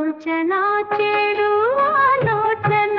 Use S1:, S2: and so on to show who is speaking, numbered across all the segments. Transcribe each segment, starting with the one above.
S1: ఆలోచన చెడు ఆలోచన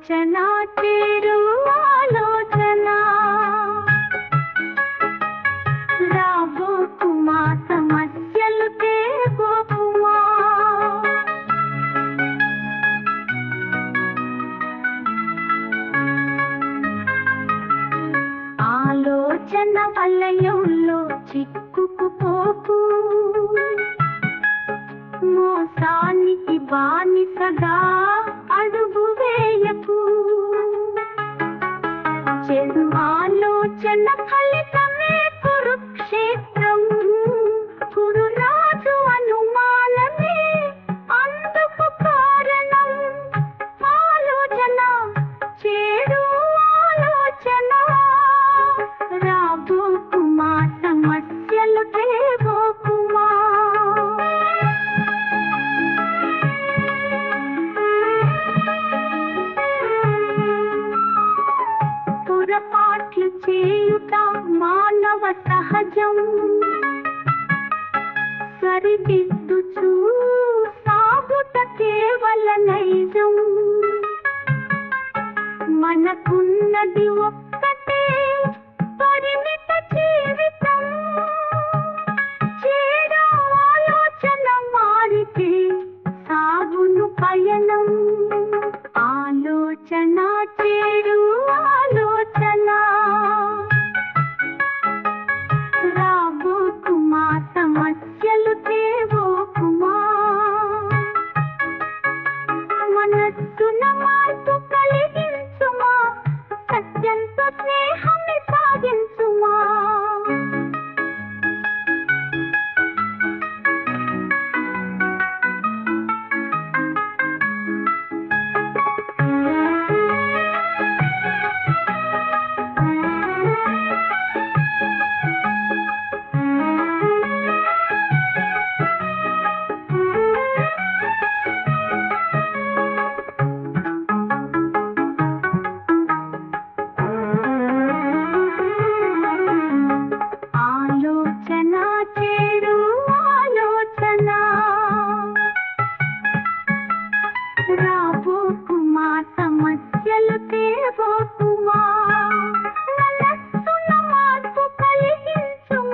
S1: ఆలోచన తీరు ఆలోచన. రాబోకుమా సమస్యలు తేబోకుమా ఆలోచన వలయంలో చిక్కుకుపోకు మోసానికి బానిసగా అడుగు ఆలోచన ఫలితమే కురుక్షేత్రం గురురాజు అనుమానమే అందుకు కారణం. ఆలోచన చేడు ఆలోచన. రాబోకుమా సమస్యలు తేబోకుమా చేయుట మానవ సహజం. సరిదిద్దుచు సాగుట కేవల నైజం. మనకున్నది ఒక్కటే పరిమిత జీవితం. చేడ ఆలోచన మారితే సాగును పయనం. ఆలోచన చే